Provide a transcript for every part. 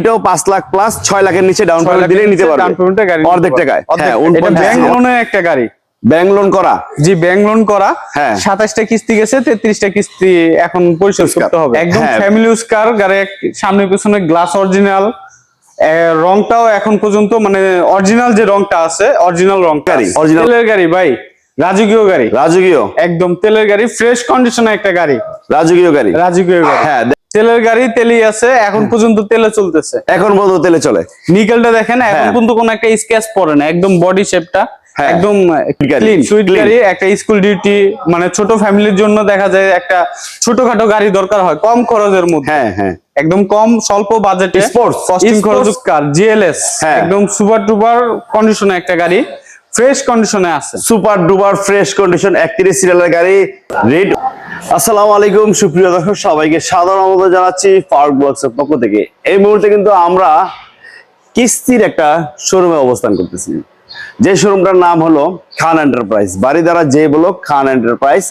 এটাও পাঁচ লাখ প্লাস ছয় লাখের নিচে ডাউন পেমেন্ট দিলে নিতে ডাউন পারবেন গাড়ি অর্ধেক টাকায়। হ্যাঁ ব্যাংক ব্যাংক লোনের একটা গাড়ি। লোন করা। জি ব্যাংক লোন করা। হ্যাঁ। সাতাশটা কিস্তি গেছে তেত্রিশটা কিস্তি এখন পরিশোধ করতে হবে। একদম। ফ্যামিলি ইউজ কার গাড়ি সামনে পিছনে গ্লাস অরিজিনাল রংটাও এখন পর্যন্ত মানে অরিজিনাল যে রংটা আছে অরিজিনাল রংটা। গাড়ি। তেলের গাড়ি ভাই রাজকীয় গাড়ি। রাজকীয়। একদম তেলের গাড়ি ফ্রেশ কন্ডিশনে একটা গাড়ি। রাজকীয় গাড়ি। রাজকীয় গাড়ি। হ্যাঁ তেলের গাড়ি তেলই আছে এখন পর্যন্ত তেলে চলতেছে এখন পর্যন্ত তেলে চলে নিকেলটা দেখেন এখন হ্যাঁ। পর্যন্ত কোনো একটা স্কেচ পড়ে না একদম বডি শেপটা হ্যাঁ। একদম ক্লিন সুইট গাড়ি একটা স্কুল ডিউটি মানে ছোট ফ্যামিলির জন্য দেখা যায় একটা ছোটখাটো গাড়ি দরকার হয় কম খরচের মধ্যে হ্যাঁ হ্যাঁ একদম কম স্বল্প বাজেটে Sports, কস্টিং। খরচ কার জিএলএস হ্যাঁ। একদম সুপার টুপার কন্ডিশনে একটা গাড়ি ফ্রেশ কন্ডিশনে আছে। সুপার ডুপার ফ্রেশ কন্ডিশন একত্রিশ সিরিয়ালের গাড়ি রেড আসসালামু আলাইকুম, সুপ্রিয় দর্শক, সবাইকে সাধারণ আমন্ত্রণ জানাচ্ছি পার্ক ব্লগস এর পক্ষ থেকে। এই মুহূর্তে কিন্তু আমরা কিস্তির একটা শোরুমে অবস্থান করতেছি। যে শোরুমটার নাম হলো খান এন্টারপ্রাইজ। বাড়ি দ্বারা যে বলো খান এন্টারপ্রাইজ।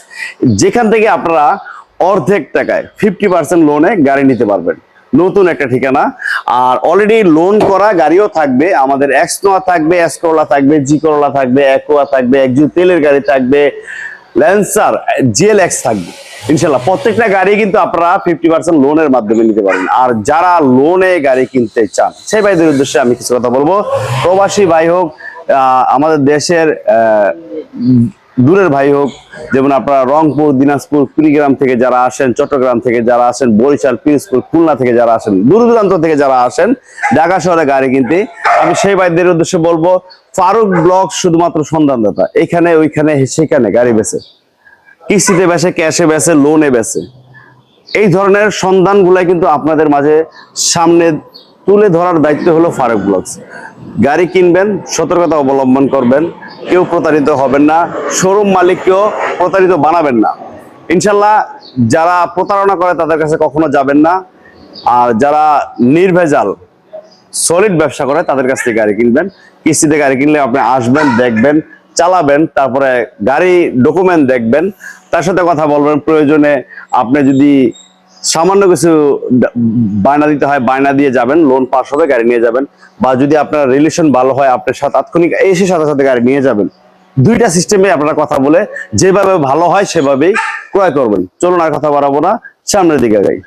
যেখান থেকে আপনারা অর্ধেক টাকায় ফিফটি পার্সেন্ট লোনে গাড়ি নিতে পারবেন। নতুন একটা ঠিকানা। আর অলরেডি লোন করা গাড়িও থাকবে, আমাদের এক্সনোয়া থাকবে এস করোলা থাকবে জি করোলা থাকবে একোয়া থাকবে একজু তেলের গাড়ি থাকবে ল্যান্সার জিএল এক্স থাকবে। ইনশাল্লাহ প্রত্যেকটা গাড়ি কিন্তু আপনারা ফিফটি পার্সেন্ট লোনের মাধ্যমে নিতে পারেন আর যারা লোনে গাড়ি কিনতে চান, সেই ভাইদের উদ্দেশ্যে আমি কিছু কথা বলব। প্রবাসী ভাই হোক আমাদের দেশের দূরের ভাই হোক, যেমন আপনারা রংপুর, দিনাজপুর, কুড়িগ্রাম থেকে যারা আসেন, চট্টগ্রাম থেকে যারা আসেন, বরিশাল, পিরোজপুর, খুলনা থেকে যারা আসেন দূর দূরান্ত থেকে যারা আসেন, ঢাকা শহরে গাড়ি কিনতে, আমি সেই ভাইদের উদ্দেশ্যে বলব, ফারুক ব্লক শুধুমাত্র সন্ধানদাতা। এখানে, ওইখানে, সেখানে গাড়ি বেচে। কিস্তিতে বেচে, ক্যাশে বেচে, লোনে বেচে। এই ধরনের সন্ধানগুলাই কিন্তু আপনাদের মাঝে সামনে তুলে ধরার দায়িত্ব হলো ফারুক ব্লগস। গাড়ি কিনবেন, সতর্কতা অবলম্বন করবেন কেউ প্রতারিত হবেন না, শোরুম মালিককেও প্রতারিত বানাবেন না। ইনশাল্লাহ যারা প্রতারণা করে তাদের কাছে কখনো যাবেন না। আর যারা নির্ভেজাল সলিড ব্যবসা করে তাদের কাছ থেকে গাড়ি কিনবেন। কিস্তিতে গাড়ি কিনলে আপনি আসবেন, দেখবেন, চালাবেন, তারপরে গাড়ি ডকুমেন্ট দেখবেন। তার সাথে কথা বলবেন, প্রয়োজনে আপনি যদি সামান্য কিছু বায়না দিতে হয়, বায়না দিয়ে যাবেন লোন পাস হবে, গাড়ি নিয়ে যাবেন বা যদি আপনার রিলেশন ভালো হয়, আপনার সাথে তাৎক্ষণিক এসে সাথে সাথে গাড়ি নিয়ে যাবেন। দুইটা সিস্টেমে আপনারা কথা বলে যেভাবে ভালো হয়, সেভাবেই ক্রয় করবেন। চলুন আর কথা বাড়াবো না, সামনের দিকে যাই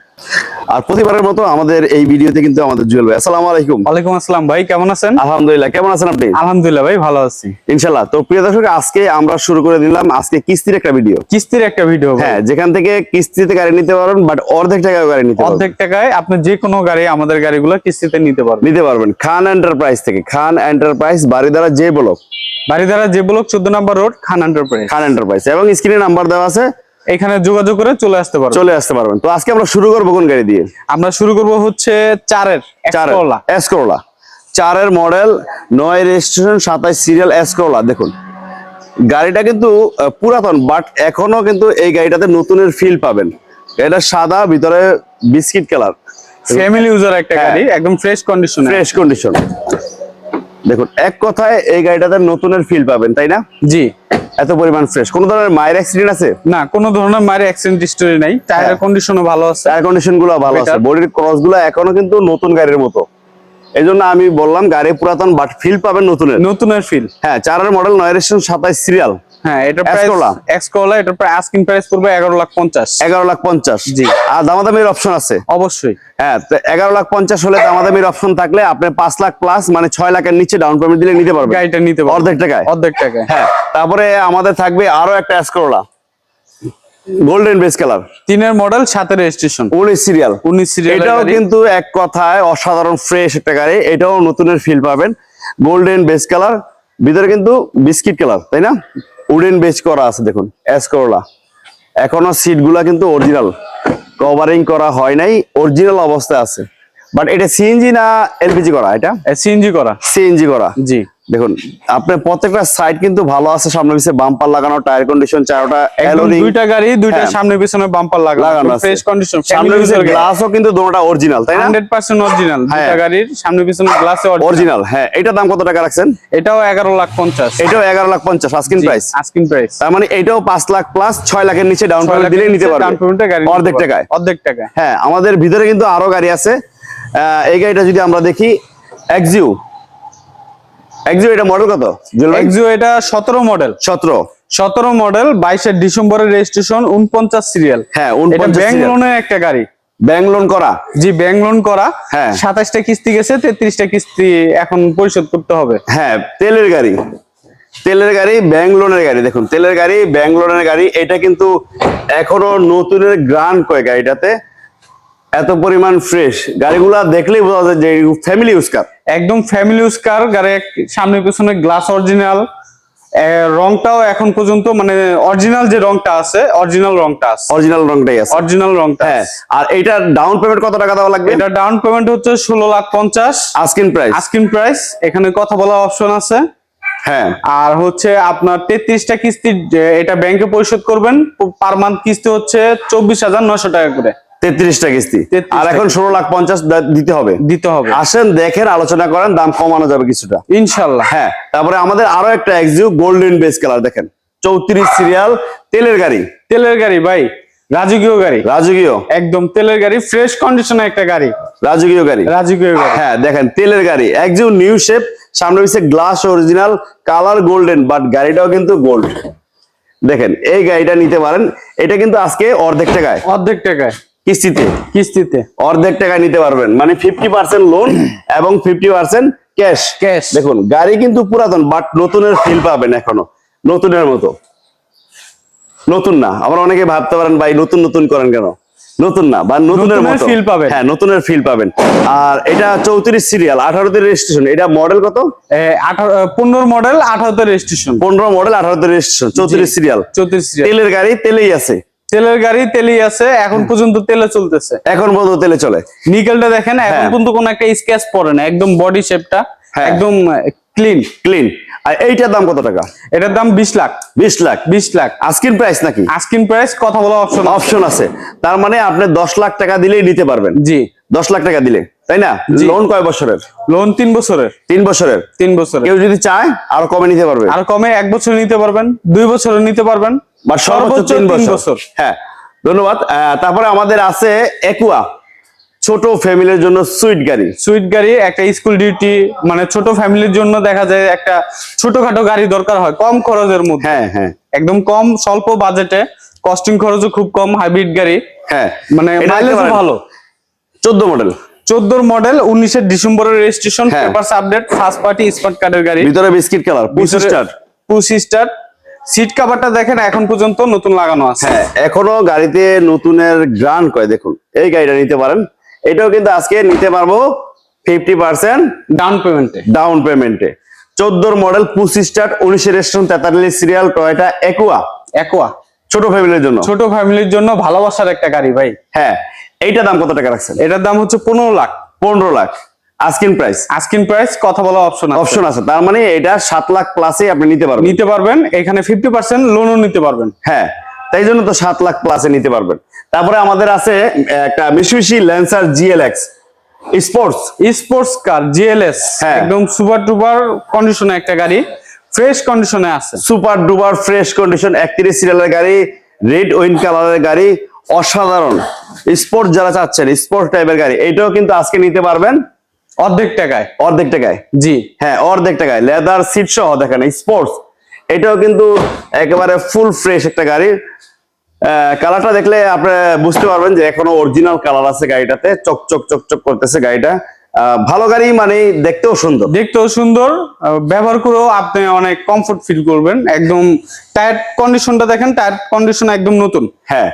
আর প্রতিবারের মতো আমাদের এই ভিডিওতে কিন্তু আমাদের জুয়েল ভাই। আসসালামু আলাইকুম। ওয়ালাইকুম আসসালাম ভাই কেমন আছেন? আলহামদুলিল্লাহ কেমন আছেন আপনি? আলহামদুলিল্লাহ ভাই ভালো আছি। ইনশাল্লাহ তো প্রিয় দর্শক আজকে আমরা শুরু করে দিলাম আজকে কিস্তির একটা ভিডিও। কিস্তির একটা ভিডিও হ্যাঁ যেখান থেকে কিস্তিতে গাড়ি নিতে পারবেন বাট অর্ধেক টাকায় গাড়ি নিতে অর্ধেক টাকায় আপনি যে কোনো গাড়ি আমাদের গাড়িগুলো কিস্তিতে নিতে পারবেন। নিতে পারবেন। খান এন্টারপ্রাইজ থেকে খান এন্টারপ্রাইজ বাড়িদারা যে ব্লক। বাড়িধারা যে ব্লক চোদ্দ number road Khan enterprise. Khan enterprise. এবং স্ক্রিনে নাম্বার দেওয়া আছে এখানে যোগাযোগ করে চলে আসতে পারবেন। চলে আসতে পারবেন। তো আজকে আমরা শুরু করব কোন গাড়ি দিয়ে? আমরা শুরু করব হচ্ছে চারের চার Explorer। চারের মডেল নয় রেজিস্ট্রেশন সাতাইশ সিরিয়াল এস করোলা দেখুন। গাড়িটা কিন্তু পুরাতন বাট এখনও কিন্তু এই গাড়িটাতে নতুনের ফিল পাবেন। এটা সাদা ভিতরে বিস্কিট কালার। ফ্যামিলি ইউজার একটা হ্যাঁ। গাড়ি একদম ফ্রেশ কন্ডিশন ফ্রেশ কন্ডিশন দেখুন এক কথায় এই গাড়িটাতে নতুনের ফিল পাবেন তাই না? জি। এত পরিমাণ ফ্রেশ কোন ধরনের মায়ের অ্যাক্সিডেন্ট আছে? না কোনো ধরনের মায়ের অ্যাক্সিডেন্ট হিস্টোরি নাই। টায়ারের হ্যাঁ। কন্ডিশনও ভালো আছে। টায়ার কন্ডিশনগুলো ভালো আছে। বডির ক্রসগুলো এখনও কিন্তু নতুন গাড়ির মতো। এই জন্য আমি বললাম গাড়ি পুরাতন বাট ফিল পাবেন নতুনের। নতুনের ফিল হ্যাঁ চারের মডেল নয় রেশন সাতাইশ সিরিয়াল হ্যাঁ এটা প্রাইস Corolla। এক্স করলা এটা প্রায় আস্কিং প্রাইস পড়বে এগারো লাখ পঞ্চাশ। এগারো লাখ পঞ্চাশ। জি। আর দামাদামির অপশন আছে? অবশ্যই। হ্যাঁ তো লাখ পঞ্চাশ হলে দামাদামির অপশন থাকলে আপনি লাখ প্লাস মানে লাখের নিচে ডাউন পেমেন্ট দিলে নিতে পারবেন। গাড়িটা নিতে পারবেন। অর্ধেক টাকায়। অর্ধেক টাকায়। হ্যাঁ তারপরে আমাদের থাকবে আরও একটা এসকোলা গোল্ডেন বেস কালার তিনের মডেল সাতের রেজিস্ট্রেশন উনিশ সিরিয়াল উনিশ সিরিয়াল এটাও কিন্তু এক কথায় অসাধারণ ফ্রেশ একটা গাড়ি। এটাও নতুনের ফিল পাবেন। গোল্ডেন বেস কালার ভিতরে কিন্তু বিস্কিট কালার তাই না? উডেন বেস করা আছে দেখুন এস করলা এখনও সিটগুলা কিন্তু অরিজিনাল কভারিং করা হয় নাই অরিজিনাল অবস্থায় আছে। বাট এটা সিএনজি না এলপিজি করা এটা? সিএনজি করা। সিএনজি করা। জি। দেখুন আপনার প্রত্যেকটা সাইড কিন্তু ভালো আছে সামনে পিছনে বাম্পার লাগানো টায়ার কন্ডিশন চারোটা অ্যালোরিং দুইটা গাড়ি দুইটা হ্যাঁ। সামনে পিছনে বাম্পার লাগানো ফ্রেশ কন্ডিশন সামনে পিছিয়ে গ্লাসও কিন্তু দুটোটা অরিজিনাল তাই না? হান্ড্রেড পার্সেন্ট অরিজিনাল দুইটা হ্যাঁ। গাড়ির সামনে পিছনে গ্লাসে অরিজিনাল হ্যাঁ। এটার দাম কত টাকা রাখছেন? এটাও এগারো লাখ পঞ্চাশ। এটাও এগারো লাখ পঞ্চাশ আস্কিন প্রাইস আস্কিং প্রাইস তার মানে এটাও পাঁচ লাখ প্লাস ছয় লাখের নিচে ডাউন পেমেন্ট দিলে নিতে ডাউন পারবে পেমেন্টে গাড়ি অর্ধেক। টাকায়। অর্ধেক টাকায়। হ্যাঁ আমাদের ভিতরে কিন্তু আরও গাড়ি আছে। এই গাড়িটা যদি আমরা দেখি এক্সিউ এক্সিউ এটা মডেল কত? এক্সিও এটা মডেল সতেরো। সতেরো মডেল বাইশের ডিসেম্বরের রেজিস্ট্রেশন উনপঞ্চাশ সিরিয়াল হ্যাঁ এটা ব্যাংক লোনের একটা গাড়ি। ব্যাংক লোন করা? জি ব্যাংক লোন করা। হ্যাঁ। সাতাশটা কিস্তি গেছে তেত্রিশটা কিস্তি এখন পরিশোধ করতে হবে। হ্যাঁ তেলের গাড়ি। তেলের গাড়ি ব্যাংক লোনের গাড়ি। দেখুন তেলের গাড়ি ব্যাংক লোনের গাড়ি এটা কিন্তু এখনও নতুনের গ্রান্ড কয় গাড়িটাতে? এত পরিমাণ ফ্রেশ গাড়িগুলা দেখলেই বোঝা যায় যে ফ্যামিলি ইউজ কার একদম ফ্যামিলি ইউজ কার গাড়ি সামনে পিছনে গ্লাস অরিজিনাল রংটাও এখন পর্যন্ত মানে অরিজিনাল যে রংটা আছে অরিজিনাল রংটা আছে। অরিজিনাল রংটাই আছে। অরিজিনাল রংটা হ্যাঁ আর এটা ডাউন পেমেন্ট কত টাকা দেওয়া লাগবে? এটা ডাউন পেমেন্ট হচ্ছে ষোলো লাখ পঞ্চাশ। আস্কিন প্রাইস আস্কিং প্রাইস এখানে কথা বলার অপশন আছে। হ্যাঁ। আর হচ্ছে আপনার তেত্রিশটা কিস্তি এটা ব্যাংকে পরিশোধ করবেন। পার মান্থ কিস্তি হচ্ছে চব্বিশ হাজার নশো টাকা করে। তেত্রিশটা কিস্তি। 33 আর এখন ষোলো লাখ পঞ্চাশ দিতে হবে। দিতে হবে। আসেন দেখেন আলোচনা করেন দাম কমানো যাবে কিছুটা। ইনশাল্লাহ। হ্যাঁ তারপরে আমাদের আরও একটা এক্সিউ গোল্ডেন বেস কালার দেখেন। চৌত্রিশ সিরিয়াল তেলের গাড়ি। তেলের গাড়ি ভাই। রাজকীয় গাড়ি। রাজকীয়। একদম তেলের গাড়ি ফ্রেশ কন্ডিশনে একটা গাড়ি। রাজকীয় গাড়ি। রাজকীয় গাড়ি। হ্যাঁ দেখেন তেলের গাড়ি। একজিউ নিউ শেপ সামনে হচ্ছে glass original colour golden but গাড়িটাও কিন্তু গোল্ড দেখেন এই গাড়িটা নিতে পারেন। এটা কিন্তু আজকে অর্ধেক টাকায়। অর্ধেক টাকায়। কিস্তিতে? কিস্তিতে। অর্ধেক টাকায় নিতে পারবেন। মানে ফিফটি পার্সেন্ট লোন এবং ফিফটি পার্সেন্ট ক্যাশ Cash। দেখুন গাড়ি কিন্তু পুরাতন বাট নতুনের ফিল পাবেন এখনও। নতুনের মতো। নতুন না। আবার অনেকে ভাবতে পারেন ভাই নতুন নতুন করেন কেন? নতুন না বা নতুনের মতো। feel পাবেন। হ্যাঁ নতুনের ফিল পাবেন। আর এটা চৌত্রিশ সিরিয়াল আঠারোতে রেজিস্ট্রেশন এটা মডেল কত? পনেরো মডেল আঠারোতে রেজিস্ট্রেশন পনেরো মডেল আঠারোতে রেজিস্ট্রেশন চৌত্রিশ সিরিয়াল চৌত্রিশ সিরিয়াল তেলের গাড়ি তেলেই আছে। তেলের গাড়ি তেলই আছে এখন পর্যন্ত তেলে চলতেছে। এখন পর্যন্ত তেলে চলে। নিকেলটা দেখেন এখন হ্যাঁ। পর্যন্ত কোনো একটা স্কেচ পড়ে না একদম বডি শেপটা হ্যাঁ। একদম ক্লিন ক্লিন আর এইটার দাম কত টাকা? এটার দাম বিশ লাখ। বিশ লাখ? বিশ লাখ। আস্কিন প্রাইস নাকি? আস্কিন প্রাইস কথা বলা অপশন অপশন আছে। তার মানে আপনি দশ লাখ টাকা দিলেই নিতে পারবেন। জি। দশ লাখ টাকা দিলে তাই না? লোন কয় বছরের? লোন তিন বছরের। তিন বছরের। তিন বছরের। কেউ যদি চায় আরও কমে নিতে পারবে। আর কমে এক বছর নিতে পারবেন দুই বছর নিতে পারবেন। বাট সর্বোচ্চ তিন বছর। হ্যাঁ ধন্যবাদ। তারপরে আমাদের আছে একুয়া ছোট ফ্যামিলির জন্য সুইট গাড়ি। সুইট গাড়ি একটা স্কুল ডিউটি মানে ছোট ফ্যামিলির জন্য দেখা যায় একটা ছোটখাটো গাড়ি দরকার হয় কম খরচের মধ্যে। হ্যাঁ হ্যাঁ। একদম কম স্বল্প বাজেটে কস্টিং খরচও খুব কম হাইব্রিড গাড়ি। হ্যাঁ মানে মাইলেজও। ভালো। চোদ্দ মডেল চোদ্দোর মডেল উনিশের ডিসেম্বরের registration. Papers update first party smart কার্ডের গাড়ি। ভিতরে biscuit colour push start push start seat কাভারটা দেখেন এখন পর্যন্ত নতুন লাগানো আছে। হ্যাঁ এখনও গাড়িতে নতুনের গ্রান্ড কয় দেখুন এই গাড়িটা নিতে পারেন। এটাও কিন্তু আজকে নিতে পারব ফিফটি পার্সেন্ট ডাউন পেমেন্টে ডাউন পেমেন্টে চোদ্দোর মডেল পুশ স্টার্ট উনিশের রেস্টুরেন্ট তেতাল্লিশ সিরিয়াল টয়টা একুয়া একোয়া ছোট ফ্যামিলির জন্য। ছোট ফ্যামিলির জন্য ভালোবাসার একটা গাড়ি ভাই। হ্যাঁ এইটা দাম কত টাকা রাখছেন? এটার দাম হচ্ছে পনেরো লাখ। পনেরো lakh. Asking price asking price কথা বলা অপশন অপশন আছে তার মানে এটা সাত লাখ প্লাসে আপনি নিতে পারবেন। নিতে পারবেন এখানে ফিফটি পার্সেন্ট লোনও নিতে পারবেন। হ্যাঁ তাই জন্য তো সাত লাখ প্লাসে নিতে পারবেন। তারপরে আমাদের আছে একটা মিশুইশি Lancer GLX sports sports car GLS. একদম সুপার টুপার কন্ডিশনে একটা গাড়ি ফ্রেশ কন্ডিশনে আছে। সুপার ডুপার ফ্রেশ কন্ডিশন একত্রিশ সিরিয়ালের গাড়ি রেড ওইন কালারের গাড়ি অসাধারণ। স্পোর্ট যারা চাচ্ছেন স্পোর্ট টাইপের গাড়ি এটাও কিন্তু আজকে নিতে পারবেন। অর্ধেক টাকায় অর্ধেক টাকায়? জি। হ্যাঁ অর্ধেক টাকায়। লেদার সিট সহ দেখেন স্পোর্টস এটাও কিন্তু একেবারে ফুল ফ্রেশ একটা গাড়ি। কালারটা দেখলে আপনি বুঝতে পারবেন যে এখনও অরিজিনাল কালার আছে গাড়িটাতে। চকচক চকচক করতেছে গাড়িটা। ভালো গাড়ি মানে দেখতেও সুন্দর। দেখতেও সুন্দর। ব্যবহার করেও আপনি অনেক কমফোর্ট ফিল করবেন। একদম টায়ার কন্ডিশনটা দেখেন টায়ার কন্ডিশন একদম নতুন। হ্যাঁ।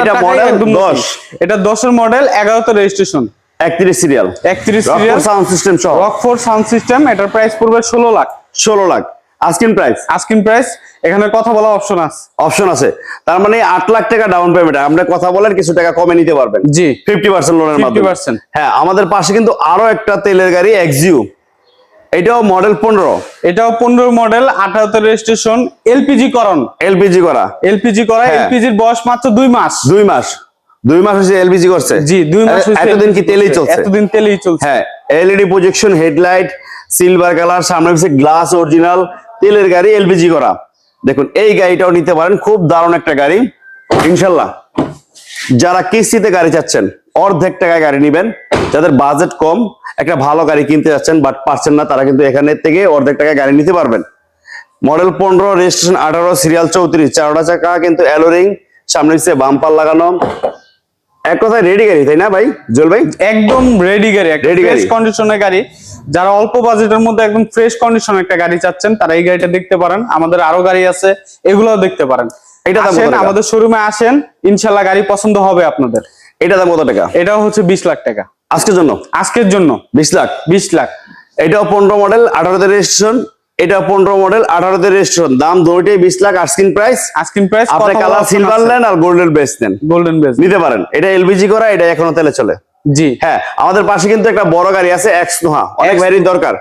এটা মডেল একদম নতুন। দশ। এটা দশের মডেল এগারোতে রেজিস্ট্রেশন একত্রিশ সিরিয়াল একত্রিশ সিরিয়াল সাউন্ড সিস্টেম সহ। রকফোর সাউন্ড সিস্টেম এটার প্রাইস পড়বে ষোলো লাখ। ষোলো lakh. Asking price asking price এখানে কথা বলা অপশন আছে। অপশন আছে। তার মানে আট লাখ টাকা ডাউন পেমেন্ট আপনি কথা বলেন কিছু টাকা কমে নিতে পারবেন। জি। ফিফটি পার্সেন্ট লোনের মাধ্যমে। 50% হ্যাঁ আমাদের পাশে কিন্তু আরও একটা তেলের গাড়ি এক্সিউ এটাও মডেল পনেরো। এটাও পনেরো মডেল আঠারোতে রেজিস্ট্রেশন এলপিজি করণ এলপিজি করা। এলপিজি করা হ্যাঁ। এলপিজির বয়স মাত্র দুই মাস। দুই মাস। দুই মাস হচ্ছে এলপিজি করছে। জি দুই মাস হয়েছে এতদিন কি তেলেই চলছে। এতদিন তেলেই চলছে। হ্যাঁ LED projection headlight silver colour সামনে হচ্ছে গ্লাস অরিজিনাল তেলের গাড়ি এলপিজি করা। দেখুন এই গাড়িটাও নিতে পারেন খুব দারুণ একটা গাড়ি। ইনশাল্লাহ যারা কিস্তিতে গাড়ি চাচ্ছেন অর্ধেক টাকায় গাড়ি নেবেন। যাদের বাজেট কম একটা ভালো গাড়ি কিনতে যাচ্ছেন বাট পারছেন না তারা কিন্তু এখানে থেকে অর্ধেক টাকায় গাড়ি নিতে পারবেন। মডেল পনেরো রেজিস্ট্রেশন আঠারো সিরিয়াল চৌত্রিশ চারটা চাকা কিন্তু অ্যালোরিং সামনে পিছিয়ে বাম্পার লাগানো। এক কথায় রেডি গাড়ি তাই না ভাই? জল ভাই? একদম রেডি গাড়ি ফ্রেশ গাড়ি। কন্ডিশনের গাড়ি। যারা অল্প বাজেটের মধ্যে একদম ফ্রেশ কন্ডিশনের একটা গাড়ি চাচ্ছেন তারা এই গাড়িটা দেখতে পারেন। আমাদের আরও গাড়ি আছে এগুলোও দেখতে পারেন। এটা আসেন? আমাদের শোরুমে আসেন ইনশাল্লাহ গাড়ি পছন্দ হবে আপনাদের। এটা দাম কত টাকা? এটাও হচ্ছে বিশ লাখ টাকা। আজকের জন্য? আজকের জন্য। বিশ লাখ? বিশ লাখ। এটাও পনেরো মডেল আঠারোতে রেজিস্ট্রেশন এটা পনেরো মডেল আঠারোতে রেজিস্ট্রেশন দাম দুটোই বিশ lakh asking price asking price আপনি কালার সিলভার নেন আর গোল্ডেন বেস নেন। গোল্ডেন বেস নিতে পারেন। এটা এলপিজি করা এটা এখনও তেলে চলে। জি। হ্যাঁ আমাদের পাশে কিন্তু একটা বড় গাড়ি আছে এক্স নোহা অনেক গাড়ির দরকার।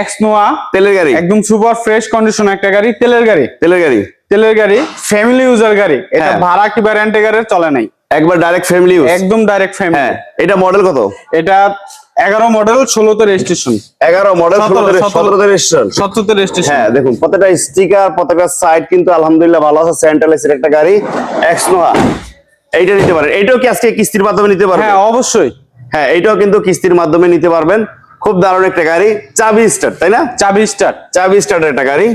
এক্স নোয়া তেলের গাড়ি। একদম সুপার ফ্রেশ কন্ডিশন একটা গাড়ি তেলের গাড়ি। তেলের গাড়ি। তেলের গাড়ি ফ্যামিলি ইউজার গাড়ি। এটা। ভাড়া কি ব্যারেন্টে গাড়ির চলে নাই। একবার ডাইরেক্ট ফ্যামিলি ইউজ একদম ডাইরেক্ট ফ্যামিলি এটা মডেল কত? এটা এগারো মডেল ষোলোতে রেজিস্ট্রেশন এগারো মডেল সতেরো, সতেরো। সতেরোতে রেজিস্ট্রেশন সত্তরতে রেজিস্ট্রেশন হ্যাঁ দেখুন প্রত্যেকটা স্টিকার প্রত্যেকটা সাইড কিন্তু আলহামদুলিল্লাহ ভালো আছে। সেন্ট্রাল একটা গাড়ি এক্স নোহা এইটা নিতে পারেন। এইটাও কি আজকে কিস্তির মাধ্যমে নিতে পারবেন? হ্যাঁ অবশ্যই। হ্যাঁ এইটাও কিন্তু কিস্তির মাধ্যমে নিতে পারবেন। খুব দারুণ একটা গাড়ি চাবি স্টার্ট তাই না? চাবি স্টার চাবি স্টার্টের একটা গাড়ি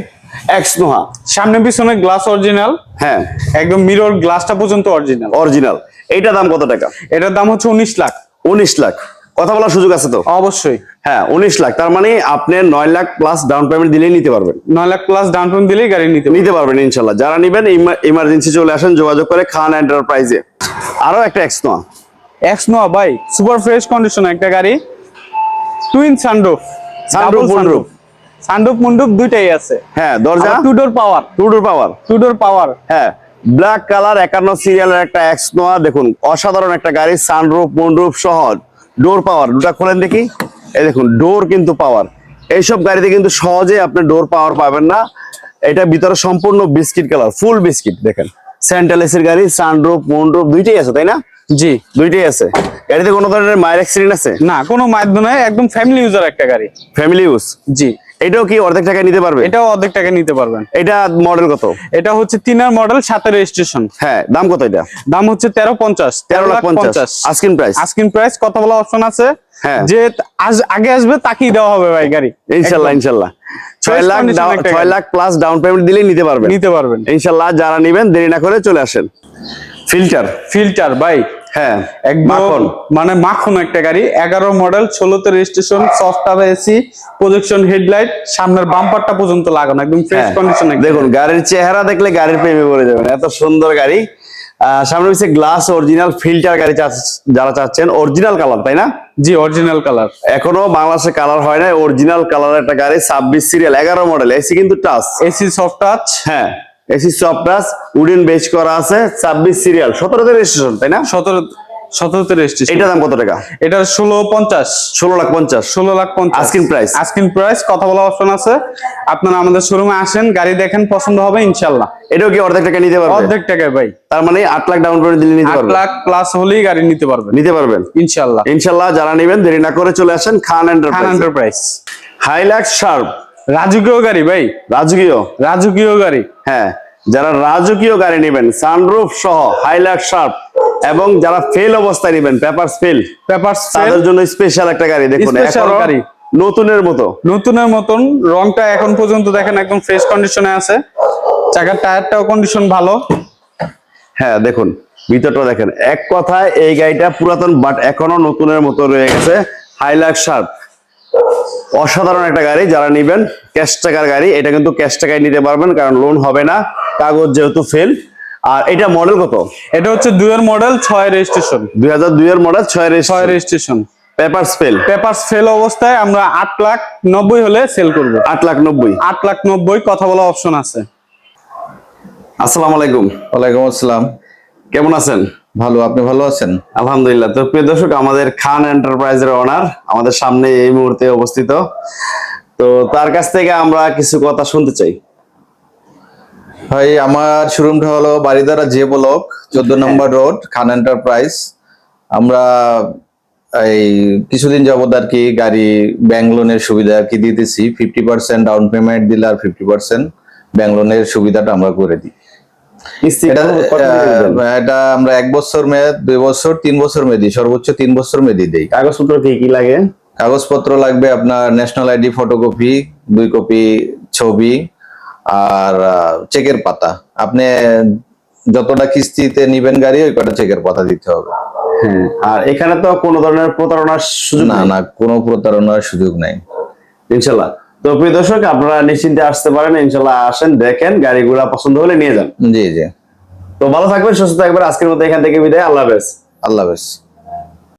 এক্স নোহা সামনে পিছনে গ্লাস অরিজিনাল হ্যাঁ। একদম মিরর গ্লাসটা পর্যন্ত অরিজিনাল অরিজিনাল এইটা দাম কত টাকা? এটার দাম হচ্ছে উনিশ লাখ। উনিশ লাখ। কথা বলার সুযোগ আছে তো? অবশ্যই। হ্যাঁ উনিশ লাখ। তার মানে আপনি নয় লাখ প্লাস ডাউন পেমেন্ট দিলেই নিতে পারবেন। নয় লাখ প্লাস ডাউন পেমেন্ট দিলেই গাড়ি নিতে নিতে পারবেন ইনশাল্লাহ। যারা নিবেন ইমার্জেন্সি চলে আসেন যোগাযোগ করে খান এন্টারপ্রাইজে আরও একটা এক্স নোয়া এক্স নোয়া ভাই সুপার ফ্রেশ কন্ডিশন একটা গাড়ি। Twin sunroof Sunroof, moonroof। Sunroof moonroof দুইটাই আছে। হ্যাঁ দরজা? Two door power two door power two door power হ্যাঁ ব্ল্যাক কালার একান্ন সিরিয়ালের একটা এক্স নোয়া দেখুন অসাধারণ একটা গাড়ি সানরুফ মনরুফ সহ। ডোর পাওয়ার দুটা খোলেন দেখি। এই দেখুন ডোর কিন্তু পাওয়ার এইসব গাড়িতে কিন্তু সহজে আপনি ডোর পাওয়ার পাবেন না। এটা ভিতরে সম্পূর্ণ বিস্কিট কালার ফুল বিস্কিট দেখেন। সেন্ট্রাল এসির গাড়ি সানরুফ মনরুফ দুইটাই আছে তাই না? জি। দুইটাই আছে। গাড়িতে কোনো ধরনের মায়ের অ্যাক্সিডেন্ট আছে? না কোনো মাধ্যমে একদম ফ্যামিলি ইউজার একটা গাড়ি। ফ্যামিলি ইউজ জি। এটাও কি অর্ধেক টাকা নিতে পারবে? এটাও অর্ধেক টাকা নিতে পারবেন। এটা মডেল কত? এটা হচ্ছে তিনার মডেল সাতের রেজিস্ট্রেশন হ্যাঁ দাম কত এটা? দাম হচ্ছে তেরো পঞ্চাশ তেরো লাখ পঞ্চাশ। আস্কিন প্রাইস আস্কিন প্রাইস কথা বলা অপশন আছে। হ্যাঁ। যে আজ- আগে আসবে তাকেই দেওয়া হবে ভাই গাড়ি। ইনশাল্লাহ ইনশাল্লাহ। ছয় লাখ ছয় লাখ প্লাস ডাউন পেমেন্ট দিলেই নিতে পারবেন। নিতে পারবেন। ইনশাল্লাহ যারা নিবেন দেরি না করে চলে আসেন। ফিল্টার ফিল্টার ভাই। হ্যাঁ মাখন। মানে মাখন একটা গাড়ি এগারো মডেল ষোলোতে registration soft AC projection headlight সামনের বাম্পারটা পর্যন্ত লাগানো একদম ফ্রেশ হ্যাঁ। কন্ডিশন দেখুন গাড়ির চেহারা দেখলে গাড়ির প্রেমে পড়ে যাবেন এত সুন্দর গাড়ি। আহ, সামনে পিছিয়ে গ্লাস অরিজিনাল ফিল্টার গাড়ি যারা চাচ্ছেন অরিজিনাল কালার তাই না? জি অরিজিনাল কালার এখনও বাংলাদেশে কালার হয় না অরিজিনাল কালার একটা গাড়ি ছাব্বিশ সিরিয়াল এগারো মডেল এসি কিন্তু টাচ এসি সফট টাচ হ্যাঁ। এসি সফটাস উডেন বেচ করা আছে ছাব্বিশ সিরিয়াল। সতেরোতে রেজিস্ট্রেশন তাই না? সতেরো সতেরোতে রেজিস্ট্রেশন এটা দাম কত টাকা? এটা ষোলো পঞ্চাশ। ষোলো লাখ পঞ্চাশ। ষোলো লাখ পঞ্চাশ। Asking price? আস্কিন প্রাইস কথা বলা অপশন আছে। আপনারা আমাদের শোরুমে আসেন গাড়ি দেখেন পছন্দ হবে ইনশাল্লাহ এটাও কি অর্ধেক টাকা নিতে পারবে? অর্ধেক টাকায় ভাই। তার মানে আট লাখ ডাউন পেমেন্ট দিলে নিতে লাখ প্লাস হলেই গাড়ি নিতে পারবেন। নিতে পারবেন? ইনশাল্লাহ ইনশাল্লাহ যারা নেবেন দেরি না করে চলে আসেন Khan Khan enterprise enterprise Hilux sharp রাজকীয় গাড়ি ভাই। রাজকীয়? রাজকীয় গাড়ি। হ্যাঁ যারা রাজকীয় গাড়ি নেবেন সানরুফ সহ হাইলাক্স শার্প এবং যারা ফেল অবস্থায় নেবেন পেপার ফেল পেপার তাদের জন্য স্পেশাল একটা গাড়ি দেখুন গাড়ি। নতুনের মতো। নতুনের মতন রংটা এখন পর্যন্ত দেখেন একদম ফ্রেশ কন্ডিশনে আছে। চাকার টায়ারটাও কন্ডিশন ভালো। হ্যাঁ দেখুন ভিতরটা দেখেন এক কথায় এই গাড়িটা পুরাতন বাট এখনও নতুনের মতো রয়ে গেছে হাইলাক শার্প অসাধারণ একটা গাড়ি যারা নিবেন ক্যাশ টাকার গাড়ি এটা কিন্তু ক্যাশ টাকায় নিতে পারবেন কারণ লোন হবে না কাগজ যেহেতু ফেল আর এটা মডেল কত? এটা হচ্ছে দুইয়ের মডেল ছয় রেজিস্ট্রেশন দুই হাজার দুই এর মডেল ছয় ছয় registration paper fail papers fail অবস্থায় আমরা আট লাখ নব্বই হলে সেল করব। আট লাখ নব্বই। আট লাখ নব্বই কথা বলা অপশন আছে। আসসালামু আলাইকুম। ওয়ালাইকুম আসসালাম। কেমন আছেন? ভালো আপনি ভালো আছেন? আলহামদুলিল্লাহ। তো প্রিয় দর্শক আমাদের খান এন্টারপ্রাইজের ওনার আমাদের সামনে এই মুহূর্তে অবস্থিত তো তার কাছ থেকে আমরা কিছু কথা শুনতে চাই। ভাই আমার শোরুমটা হলো বাড়িদারা যে ব্লক চোদ্দ নম্বর রোড খান এন্টারপ্রাইজ। আমরা এই কিছুদিন যাবত আর কি গাড়ি ব্যাংক লোনের সুবিধা আর কি দিতেছি। ফিফটি পার্সেন্ট ডাউন পেমেন্ট দিলে আর ফিফটি পার্সেন্ট ব্যাংক লোনের সুবিধাটা আমরা করে দিই। এটা আমরা এক বছর মেয়াদ দুই বছর তিন বছর মেয়াদি সর্বোচ্চ তিন বছর মেয়াদি দেই। কাগজপত্র কি কি লাগে? কাগজপত্র লাগবে আপনার ন্যাশনাল আইডি ফটোকপি দুই কপি ছবি আর চেকের পাতা। আপনি যতটা কিস্তিতে নিবেন গাড়ি ওই কটা চেকের পাতা দিতে হবে। হ্যাঁ আর এখানে তো কোনো ধরনের প্রতারণার সুযোগ না না কোনো প্রতারণার সুযোগ নাই। ইনশাল্লাহ। তো প্রিয় দর্শক আপনারা নিশ্চিন্তে আসতে পারেন ইনশাল্লাহ আসেন দেখেন গাড়িগুলা পছন্দ হলে নিয়ে যান। জি জি। তো ভালো থাকবেন সুস্থ থাকবেন আজকের মতো এখান থেকে বিদায় আল্লাহ হাফেজ। আল্লাহ হাফেজ।